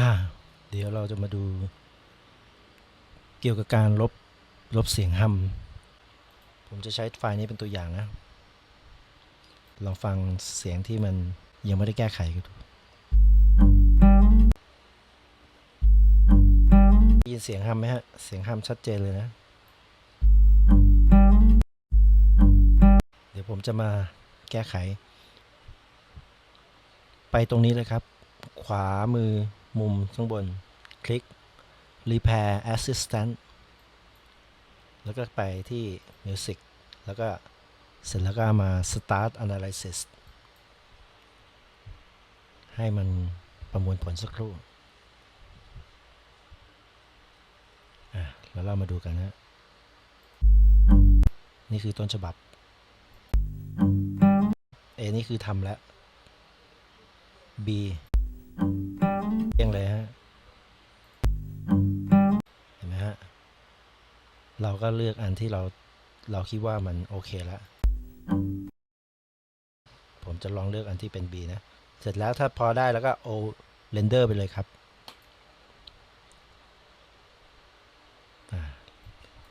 อ่า เดี๋ยวเราจะมาดู เกี่ยวกับการลบลบเสียงฮัม ผมจะใช้ไฟล์นี้เป็นตัวอย่างนะ ลองฟังเสียงที่มันยังไม่ได้แก้ไขกันดูยินเสียงฮัมไหมฮะ เสียงฮัมชัดเจนเลยนะ เดี๋ยวผมจะมาแก้ไข ไปตรงนี้เลยครับ ขวามือ มุมข้างบน คลิก Repair Assistant แล้วก็ไปที่ Music แล้วก็เสร็จแล้วก็มา Start Analysis ให้มันประมวลผลสักครู่อะแล้วเรามาดูกันนะนี่คือต้นฉบับ A นี่คือทำแล้ว B เรียงเลยฮะเห็นไหมฮะเราก็เลือกอันที่เราเราคิดว่ามันโอเคแล้วผมจะลองเลือกอันที่เป็น B นะ เสร็จแล้วถ้าพอได้แล้วก็ O render ไปเลยครับ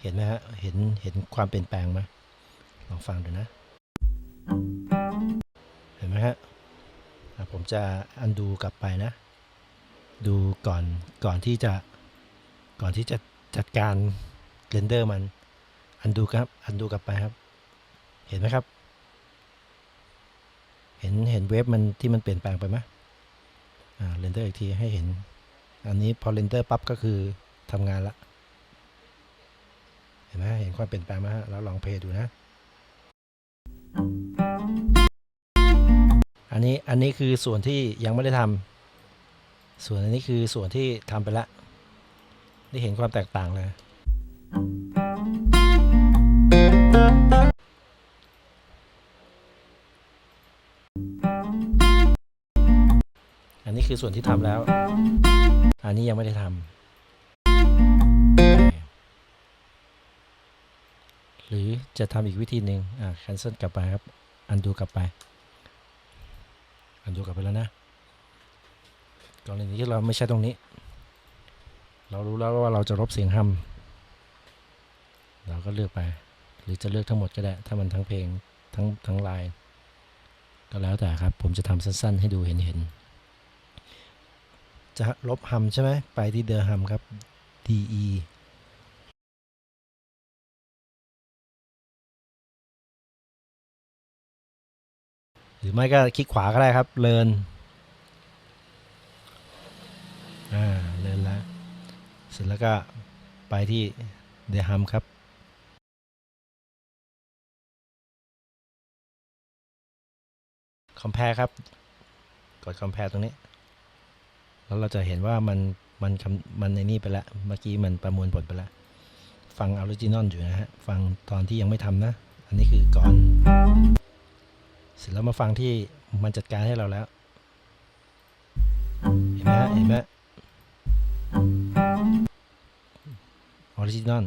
เห็นไหมฮะ เห็นเห็นความเปลี่ยนแปลงไหมลองฟังดูนะ เห็นไหมฮะ ผมจะอันดูกลับไปนะ ดูก่อนก่อนที่จะก่อนที่จะจัดการเรนเดอร์มัน อันดูครับ อันดูกลับไปครับ เห็นไหมครับ เห็นเห็นเวฟมันที่มันเปลี่ยนแปลงไปไหมอ่าเรนเดอร์อีกทีให้เห็น อันนี้พอเรนเดอร์ปั๊บก็คือทำงานละ เห็นไหมเห็นความเปลี่ยนแปลงไหมฮะแล้วลองเพลย์ดูนะ อันนี้อันนี้คือส่วนที่ยังไม่ได้ทำ ส่วนอันนี้คือส่วนที่ทำไปละได้เห็นความแตกต่างเลย อันนี้คือส่วนที่ทำแล้ว อันนี้ยังไม่ได้ทำหรือจะทำอีกวิธีหนึ่งอ่า cancel กลับไปครับ อันดูกลับไป อันดูกลับไปแล้วนะ กรณีที่เราไม่ใช่ตรงนี้ เรารู้แล้วว่าเราจะลบเสียงฮัมเราก็เลือกไป หรือจะเลือกทั้งหมดก็ได้ ถ้ามันทั้งเพลงทั้งทั้งลน์ก็แล้วแต่ครับ ผมจะทำสั้นๆ ให้ดูเห็นเห็นๆ จะลบฮัมใช่ไหมไปที่เดอฮัมครับ de หรือไม่ก็คลิกขวาก็ได้ครับ เลิน อ่าเลินแล้วเสร็จแล้วก็ไปที่เดฮัมครับคอม p พ r e ครับ กดคอม p พ r e ตรงนี้ แล้วเราจะเห็นว่ามัน มันมันในนี่ไปล้วเมื่อกี้มันประมวลผลไปล้วฟังออริจินอลอยู่นะฮะ ฟังตอนที่ยังไม่ทำนะ อันนี้คือก่อน เสร็จแล้วมาฟังที่มันจัดการให้เราแล้ว เห็นไหมเห็นไหม ออริจินอล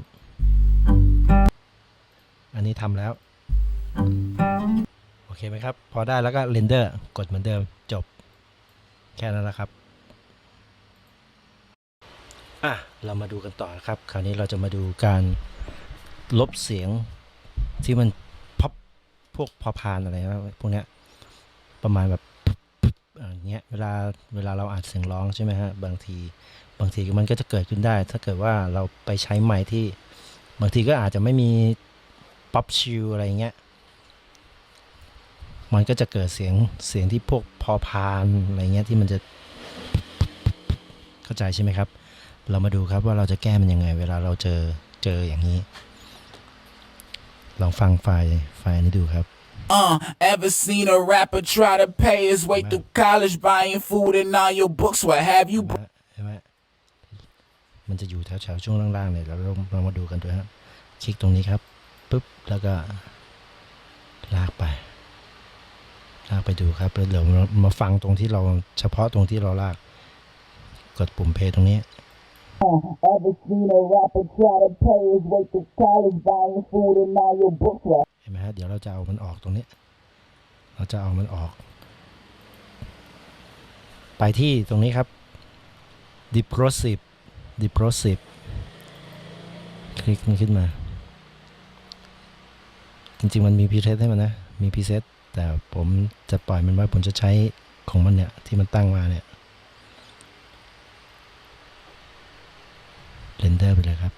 อันนี้ทำแล้ว โอเคไหมครับ พอได้แล้วก็เรนเดอร์กดเหมือนเดิมจบ แค่นั้นแหละครับอะเรามาดูกันต่อครับ คราวนี้เราจะมาดูการลบเสียงที่มันพับพวกพอพานอะไรพวกเนี้ยประมาณแบบ อย่างเงี้ยเวลาเวลาเราอัดเสียงร้องใช่ไหมฮะบางทีบางทีมันก็จะเกิดขึ้นได้ ถ้าเกิดว่าเราไปใช้ไมค์ที่ บางทีก็อาจจะไม่มีป๊อปชิลอะไรเงี้ยมันก็จะเกิดเสียงเสียงที่พวกพอพานอะไรเงี้ยที่มันจะเข้าใจใช่ไหมครับ เรามาดูครับว่าเราจะแก้มันยังไง เวลาเราเจอเจออย่างนี้ ลองฟังไฟล์ไฟล์นี้ดูครับ Uh, ever seen a rapper try to pay his way through college buying food and all your books? What have you เห็นไหมมันจะอยู่แถวๆช่วงล่างๆเนี่ยเราลองเรามาดูกันด้วยครับคลิกตรงนี้ครับปุ๊บแล้วก็ลากไป ลากไปดูครับแล้วเดี๋ยวมามาฟังตรงที่เราเฉพาะตรงที่เราลาก กดปุ่มเพย์ตรงนี้ Ever seen a rapper try to pay his way through college buying food and all your books? What เห็นไหมฮะเดี๋ยวเราจะเอามันออกตรงนี้ เราจะเอามันออก ไปที่ตรงนี้ครับ depressive depressive คลิกมันขึ้นมา จริงๆมันมีพ r เ s e t ให้มันนะ มีพ r เ s e t แต่ผมจะปล่อยมันไว้ผมจะใช้ของมันเนี่ย ที่มันตั้งมาเนี่ยเรนเดอร์ไปเลยครับ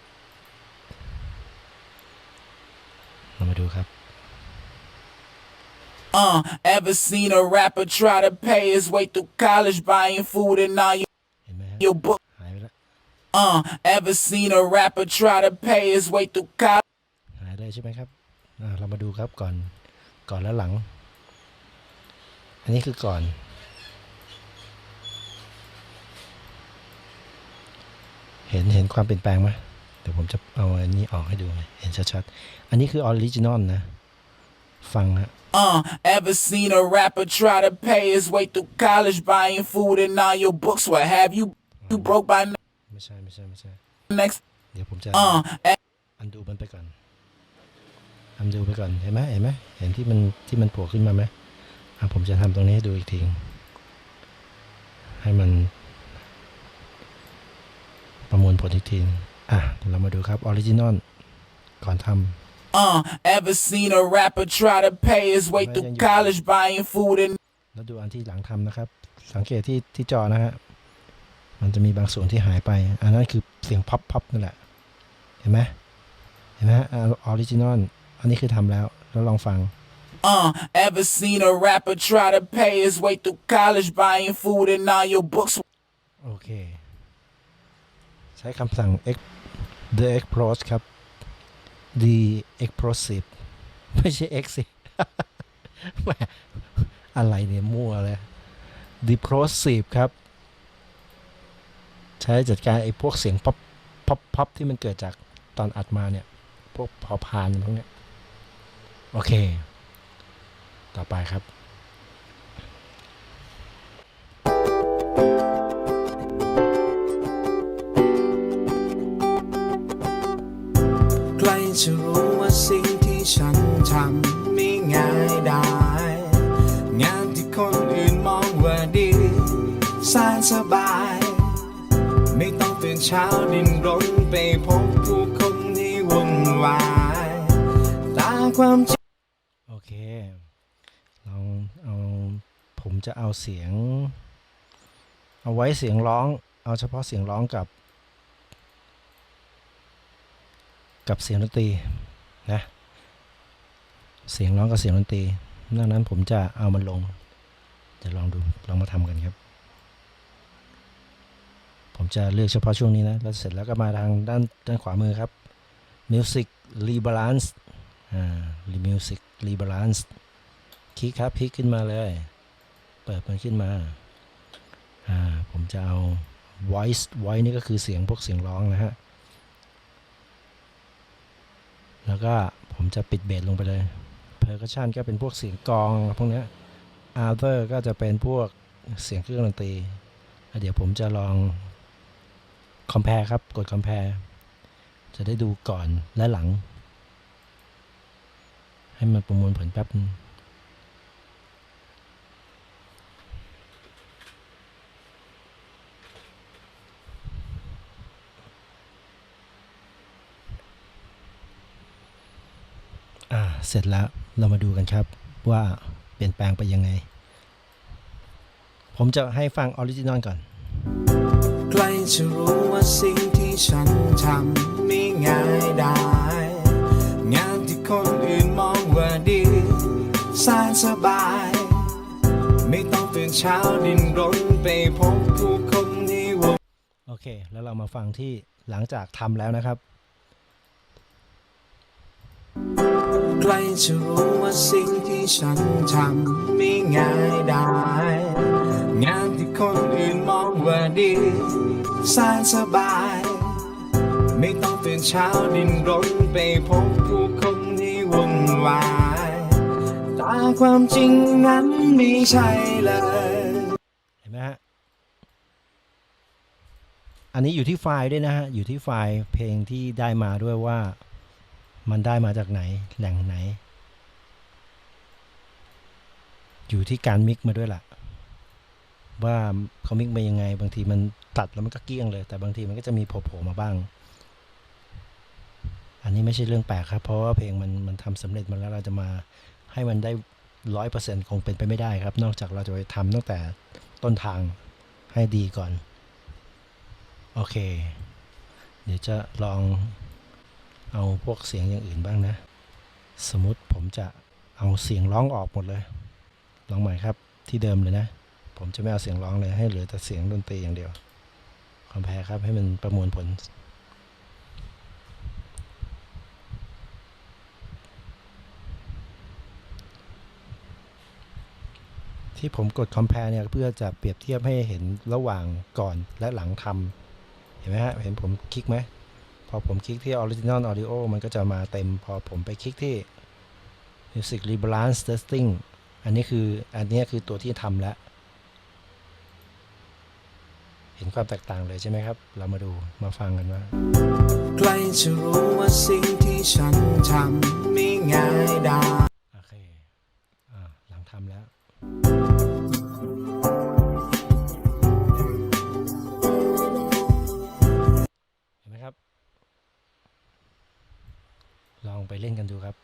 เรามาดูครับ Uh, ever seen a rapper try to pay his way through college buying food and all your, เห็นไหมฮะ your book? หายไปแล้ว Uh, ever seen a rapper try to pay his way through college? หายเลยใช่ไหมครับอ่าเรามาดูครับก่อนก่อนและหลัง อันนี้คือก่อน เห็นเห็นความเปลี่ยนแปลงไหมเดี๋ยวผมจะเอาอันนี้ออกให้ดูหน่อยเห็นชัดๆ อันนี้คือออริจินอลนะ ฟังฮะ Uh, ever seen a rapper try to pay his way through college buying food and all your books? What have you? You broke by ไม่ใช่ไม่ใช่ไม่ใช่ next. เดี๋ยวผมจะ Uh, e- อันดูมันไปก่อน อันดูไปก่อน เห็นไหมเห็นไหมเห็นที่มันที่มันโผล่ขึ้นมาไหมอะผมจะทำตรงนี้ให้ดูอีกที ให้มัน ประมวลผลอีกที อะ เรามาดูครับออริจินอลก่อนท uh, ever seen a rapper try to pay his way through college buying food and ำแล้วดูอันที่หลังทำนะครับ สังเกตที่ที่จอนะฮะมันจะมีบางส่วนที่หายไป อันนั้นคือเสียงพับพับนั่นแหละ เห็นไหมเห็นไหมฮะออริจินอลอันนี้คือทำแล้ว แล้วลองฟัง Uh, ever seen a rapper try to pay his way through college buying food and all your books? โอเค ใช้คำสั่ง ex the expros ครับ the explosive ไม่ใช่ x สิอะไรเนี่ยมั่วเลย deplosive ครับ ใช้จัดการไอ้พวกเสียงป๊อปป๊อปป๊อปที่มันเกิดจากตอนอัดมาเนี่ย พวกพอพานพวกเนี้ย โอเค ต่อไปครับ สายสบาย ไม่ต้องตื่นเช้าดิ้นรนไปพบผู้คนที่วุ่นวายตาความโอเคลองเอาผมจะเอาเสียง เอาไว้เสียงร้อง เอาเฉพาะเสียงร้องกับ กับเสียงดนตรีนะ เสียงร้องกับเสียงดนตรีดังนั้นผมจะเอามันลง จะลองดู ลองมาทำกันครับ ผมจะเลือกเฉพาะช่วงนี้นะ แล้วเสร็จแล้วก็มาทางด้านด้านขวามือครับ Music Rebalance อ่า Music Rebalance คลิกครับ คลิกขึ้นมาเลย เปิดมันขึ้นมา อ่า ผมจะเอา voice voice นี่ก็คือเสียงพวกเสียงร้องนะฮะ แล้วก็ผมจะปิดเบสลงไปเลย percussion ก็เป็นพวกเสียงกองพวกเนี้ย other ก็จะเป็นพวกเสียงเครื่องดนตรี เดี๋ยวผมจะลอง compare ครับ กด compare จะได้ดูก่อนและหลัง ให้มันประมวลผลแป๊บนึงอ่าเสร็จแล้วเรามาดูกันครับว่าเปลี่ยนแปลงไปยังไง ผมจะให้ฟังออริจินอลก่อน จะรู้ว่าสิ่งที่ฉันทำไม่ง่ายได้ งานที่คนอื่นมองว่าดีสายสบาย ไม่ต้องตื่นเช้าดิ้นรนไปพบผู้คนที่วุ่นโอเค แล้วเรามาฟังที่หลังจากทำแล้วนะครับ ใกล้จะรู้ว่าสิ่งที่ฉันทำไม่ง่ายได้งานที่ คนอื่นมองว่าดีสายสบาย ไม่ต้องตื่นเช้าดิ้นรนไปพบผู้คนที่วุ่นวายแต่ความจริงนั้นไม่ใช่เลย เห็นไหมฮะ อันนี้อยู่ที่ไฟล์ด้วยนะฮะ อยู่ที่ไฟล์เพลงที่ได้มาด้วยว่ามันได้มาจากไหนแหล่งไหน อยู่ที่การมิกมาด้วยล่ะ ว่าเขามิกมายังไง บางทีมันตัดแล้วมันก็เกี้ยงเลย แต่บางทีมันก็จะมีโผล่มาบ้าง อันนี้ไม่ใช่เรื่องแปลกครับ เพราะว่าเพลงมันมันทำสำเร็จมาแล้วเราจะมาให้มันได้ร้อยเปอร์เซ็นต์คงเป็นไปไม่ได้ครับ นอกจากเราจะไปทำตั้งแต่ต้นทางให้ดีก่อน โอเค เดี๋ยวจะลองเอาพวกเสียงอย่างอื่นบ้างนะ สมมติผมจะเอาเสียงร้องออกหมดเลย ลองใหม่ครับที่เดิมเลยนะ ผมจะไม่เอาเสียงร้องเลยให้เหลือแต่เสียงดนตรีอย่างเดียว คอมแพร์ครับให้มันประมวลผลที่ผมกด compare เนี่ยเพื่อจะเปรียบเทียบให้เห็นระหว่างก่อนและหลังทำเห็นไหมฮะ เห็นผมคลิกไหม พอผมคลิกที่ original audio มันก็จะมาเต็ม พอผมไปคลิกที่ music rebalance testing อันนี้คือ อันนี้คือตัวที่ทำแล้ว ห็นความแตกต่างเลยใช่ไหมครับ เรามาดูมาฟังกันว่าใกล้จะรู้ว่าสิ่งที่ฉันทำไม่ง่ายได้โอเคอ่าหลังทำแล้วเห็นไหมครับ ลองไปเล่นกันดูครับ